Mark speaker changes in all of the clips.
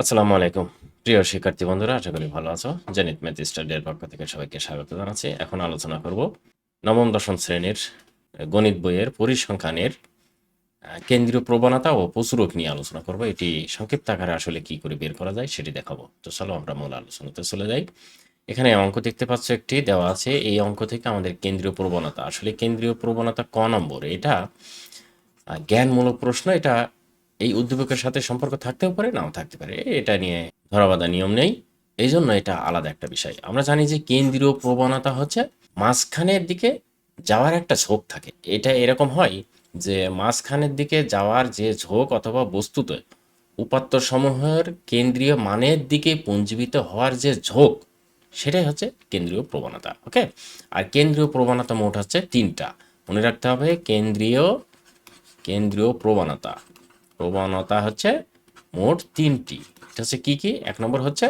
Speaker 1: আসসালামু আলাইকুম। প্রিয় শিক্ষার্থী বন্ধুরা, আশা করি ভালো আছো। জেনিত ম্যাথ স্টাডির পক্ষ থেকে সবাইকে স্বাগত জানাচ্ছি। এখন আলোচনা করব নবম, দশম শ্রেণির গণিত বইয়ের পরিসংখ্যানের কেন্দ্রীয় প্রবণতা ও প্রচুরক নিয়ে আলোচনা করব। এটি সংক্ষিপ্ত আকারে আসলে কি করে বের করা যায় সেটি দেখাবো। তো চলো আমরা মূল আলোচনাতে চলে যাই। এখানে অঙ্ক দেখতে পাচ্ছ একটি, দেওয়া আছে এই অঙ্ক থেকে আমাদের কেন্দ্রীয় প্রবণতা। আসলে কেন্দ্রীয় প্রবণতা ক নম্বর? এটা জ্ঞানমূলক প্রশ্ন। এটা এই উদ্দীপকের সাথে সম্পর্ক থাকতেও পারে, নাও থাকতে পারে। এটা নিয়ে ধরাবাধা নিয়ম নেই। এই জন্য এটা আলাদা একটা বিষয়। আমরা জানি যে কেন্দ্রীয় প্রবণতা হচ্ছে মাঝখানের দিকে যাওয়ার একটা ঝোঁক থাকে। এটা এরকম হয় যে মাঝখানের দিকে যাওয়ার যে ঝোঁক অথবা বস্তুতে উপাত্ত সমূহের কেন্দ্রীয় মানের দিকে পুঞ্জীবিত হওয়ার যে ঝোঁক, সেটাই হচ্ছে কেন্দ্রীয় প্রবণতা, ওকে? আর কেন্দ্রীয় প্রবণতা মোট হচ্ছে তিনটা। মনে রাখতে হবে, কেন্দ্রীয় কেন্দ্রীয় প্রবণতা। প্রবণতা হচ্ছে মোট তিনটি। এটা হচ্ছে কি কি? এক নম্বর হচ্ছে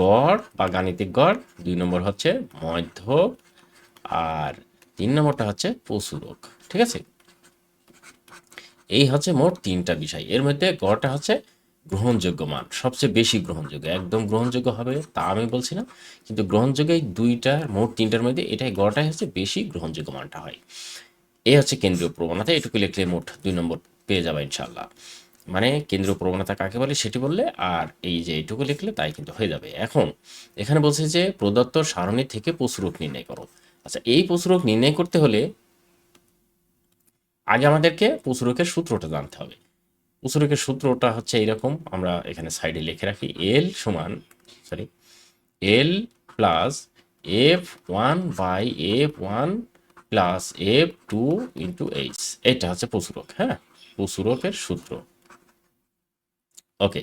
Speaker 1: গড় বা গাণিতিক গড়, দুই নম্বর হচ্ছে মধ্যক আর তিন নম্বরটা হচ্ছে প্রচুরক ঠিক আছে? এই হচ্ছে মোট তিনটা বিষয়। এর মধ্যে গড়টা হচ্ছে গ্রহণযোগ্য মান, সবচেয়ে বেশি গ্রহণযোগ্য। একদম গ্রহণযোগ্য হবে তা আমি বলছি না, কিন্তু গ্রহণযোগ্য এই দুইটা, মোট তিনটার মধ্যে এটাই গড়টাই হচ্ছে বেশি গ্রহণযোগ্য মানটা হয়। এই হচ্ছে কেন্দ্রীয় প্রবণতা, এটুকু লিখলে মোট দুই নম্বর পেয়ে যাবে ইনশাল্লাহ মানে কেন্দ্রীয় প্রবণতা কাকে বলে সেটি বললে আর এই যে এইটুকু লিখলে তাই কিন্তু হয়ে যাবে। এখন এখানে বলছে যে প্রদত্ত সারণী থেকে প্রচুরক নির্ণয় করো। আচ্ছা এই প্রচুরক নির্ণয় করতে হলে আগে আমাদেরকে প্রচুরকের সূত্রটা জানতে হবে। প্রচুরকের সূত্রটা হচ্ছে এইরকম, আমরা এখানে সাইডে লিখে রাখি এল সমান sorry L plus F one by F one plus F two into H এটা হচ্ছে প্রচুরক হ্যাঁ? প্রচুরকের সূত্র। ওকে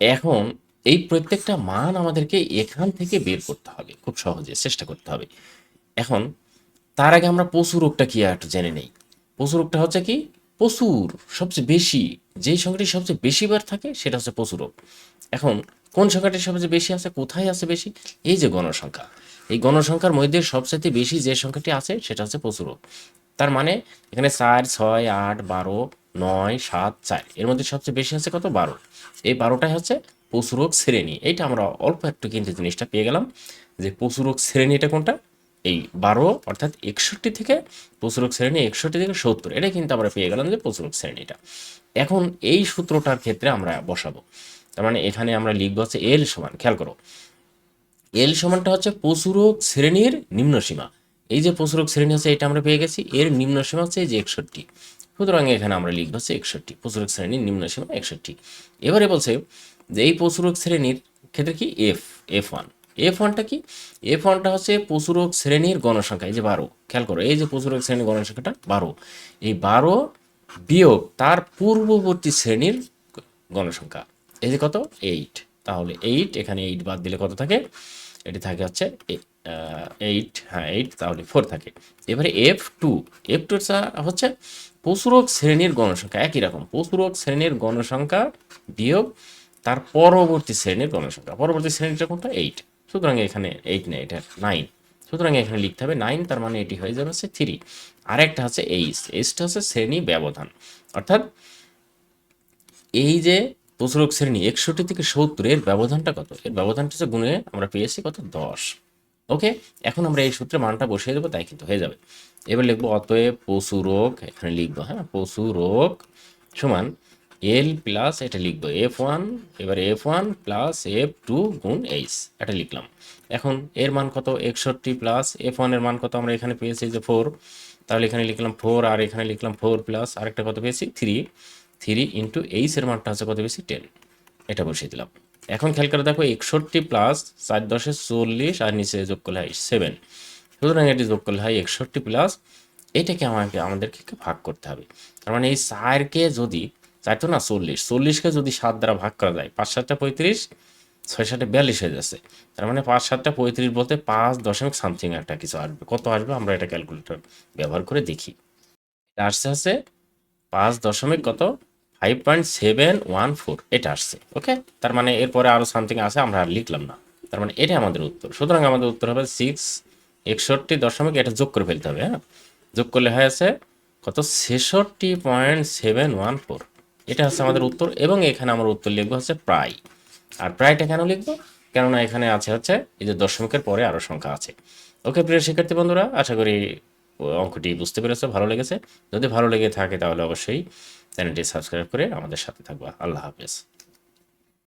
Speaker 1: এখন এই প্রত্যেকটা মান আমাদেরকে এখান থেকে বের করতে হবে, খুব সহজে চেষ্টা করতে হবে। এখন, তার আগে আমরা প্রচুরকটা কি একটু জেনে নেই। প্রচুরকটা হচ্ছে কি? প্রচুর সবচেয়ে বেশি, যেই সংখ্যাটি সবচেয়ে বেশি বার থাকে, সেটা হচ্ছে প্রচুরক এখন, কোন সংখ্যাটি সবচেয়ে বেশি আছে, কোথায় আছে বেশি? এই যে গণসংখ্যা। এই গণসংখ্যার মধ্যে সবচেয়ে বেশি যে সংখ্যাটি আছে, সেটা হচ্ছে প্রচুরক তার মানে এখানে চার, ছয়, আট, বারো নয়, সাত, চার। এর মধ্যে সবচেয়ে বেশি আছে কত? বারো। এই বারোটাই হচ্ছে প্রচুরক শ্রেণি। এইটা আমরা অল্প একটু কিন্তু জিনিসটা পেয়ে গেলাম যে প্রচুরক শ্রেণি এটা কোনটা? এই বারো অর্থাৎ একষট্টি থেকে প্রচুরক শ্রেণি একষট্টি থেকে সত্তর। এটা কিন্তু আমরা পেয়ে গেলাম যে প্রচুরক শ্রেণীটা। এখন এই সূত্রটার ক্ষেত্রে আমরা বসাবো। তার মানে এখানে আমরা লিখব হচ্ছে এল সমান, খেয়াল করো। এল সমানটা হচ্ছে প্রচুরক শ্রেণির নিম্নসীমা। এই যে প্রচুরক শ্রেণি হচ্ছে এটা আমরা পেয়ে গেছি। এর নিম্নসীমা হচ্ছে এই যে একষট্টি। সুতরাং এখানে আমরা লিখব হচ্ছে একষট্টি, প্রচুরক শ্রেণির নিম্ন সীমা একষট্টি। এবারে বলছে যে এই প্রচুরক শ্রেণির ক্ষেত্রে কি? এফ এফ ওয়ান এফ ওয়ানটা কি? এফ ওয়ানটা হচ্ছে প্রচুরক শ্রেণির গণসংখ্যা, এই যে বারো। খেয়াল করো, এই যে প্রচুরক শ্রেণির গণসংখ্যাটা বারো। এই বারো বিয়োগ তার পূর্ববর্তী শ্রেণির গণসংখ্যা, এই যে কত? এইট তাহলে এইট এখানে এইট বাদ দিলে কত থাকে? এটি থাকে হচ্ছে এইট হ্যাঁ এইট তাহলে ফোর থাকে। এবারে এফ টু এফ টু হচ্ছে প্রচুরক শ্রেণির গণসংখ্যা, একই রকম, প্রচুরক শ্রেণির গণসংখ্যা বিয়োগ তার পরবর্তী শ্রেণির গণসংখ্যা। পরবর্তী শ্রেণীটা কোনটা? এইট সুতরাং এখানে এইট নেই, এটা নাইন সুতরাং এখানে লিখতে হবে নাইন তার মানে এটি হয়ে যাবে হচ্ছে থ্রি আরেকটা হচ্ছে এইচ এইচটা হচ্ছে শ্রেণি ব্যবধান। অর্থাৎ এই যে প্রচুরক শ্রেণি, একষট্টি থেকে সত্তর, এর ব্যবধানটা কত? এর ব্যবধানটা হচ্ছে গুণে আমরা পেয়েছি কত? দশ। ওকে এখন আমরা এই সূত্রে মানটা বসিয়ে দেবো, তাই কিন্তু হয়ে যাবে। এবার লিখব, অতএব পশু রোগ, এখানে লিখব হ্যাঁ পশু রোগ সমান এল প্লাস এটা লিখব এফ ওয়ান এবার F one plus F two গুণ এইচ এটা লিখলাম। এখন এর মান কত? একষট্টি প্লাস এফ ওয়ানের মান কত আমরা এখানে পেয়েছি যে ফোর তাহলে এখানে লিখলাম ফোর আর এখানে লিখলাম ফোর প্লাস আরেকটা কত পেয়েছি? থ্রি থ্রি ইন্টু এইচের মানটা হচ্ছে কত বেশি টেন এটা বসিয়ে দিলাম। এখন খেয়াল করে দেখো একষট্টি প্লাস চার দশে চল্লিশ আর নিচে যোগ করলে হয় সেভেন সুতরাং এটি যোগ করলে হয় একষট্টি প্লাস এটাকে আমাকে, আমাদেরকে ভাগ করতে হবে। তার মানে এই চারকে যদি, চার তো না চল্লিশ, চল্লিশকে যদি সাত দ্বারা ভাগ করা যায়, পাঁচ সাতটা পঁয়ত্রিশ, ছয় সাতটা বিয়াল্লিশ হয়ে যাচ্ছে। তার মানে পাঁচ সাতটা পঁয়ত্রিশ বলতে পাঁচ দশমিক সামথিং একটা কিছু আসবে। কত আসবে? আমরা এটা ক্যালকুলেটর ব্যবহার করে দেখি। আসছে হচ্ছে পাঁচ দশমিক কত? Five point seven one four এটা আসছে ওকে তার মানে এরপরে আরও সামথিং আছে, আমরা আর লিখলাম না। তার মানে এটা আমাদের উত্তর। সুতরাং আমাদের উত্তর হবে সিক্স একষট্টি দশমিক, এটা যোগ করে ফেলতে হবে হ্যাঁ? যোগ করলে হয়েছে কত? ছেষট্টি পয়েন্ট সেভেন ওয়ান ফোর এটা হচ্ছে আমাদের উত্তর, এবং এখানে আমার উত্তর লিখব হচ্ছে প্রায়। আর প্রায়টা কেন লিখব? কেননা এখানে আছে হচ্ছে এই যে দশমিকের পরে আরও সংখ্যা আছে। ওকে, প্রিয় শিক্ষার্থী বন্ধুরা, আশা করি অঙ্কটি বুঝতে পেরেছ, ভালো লেগেছে। যদি ভালো লেগে থাকে তাহলে অবশ্যই চ্যানেলটি সাবস্ক্রাইব করে আমাদের সাথে থাকবা। আল্লাহ হাফেজ।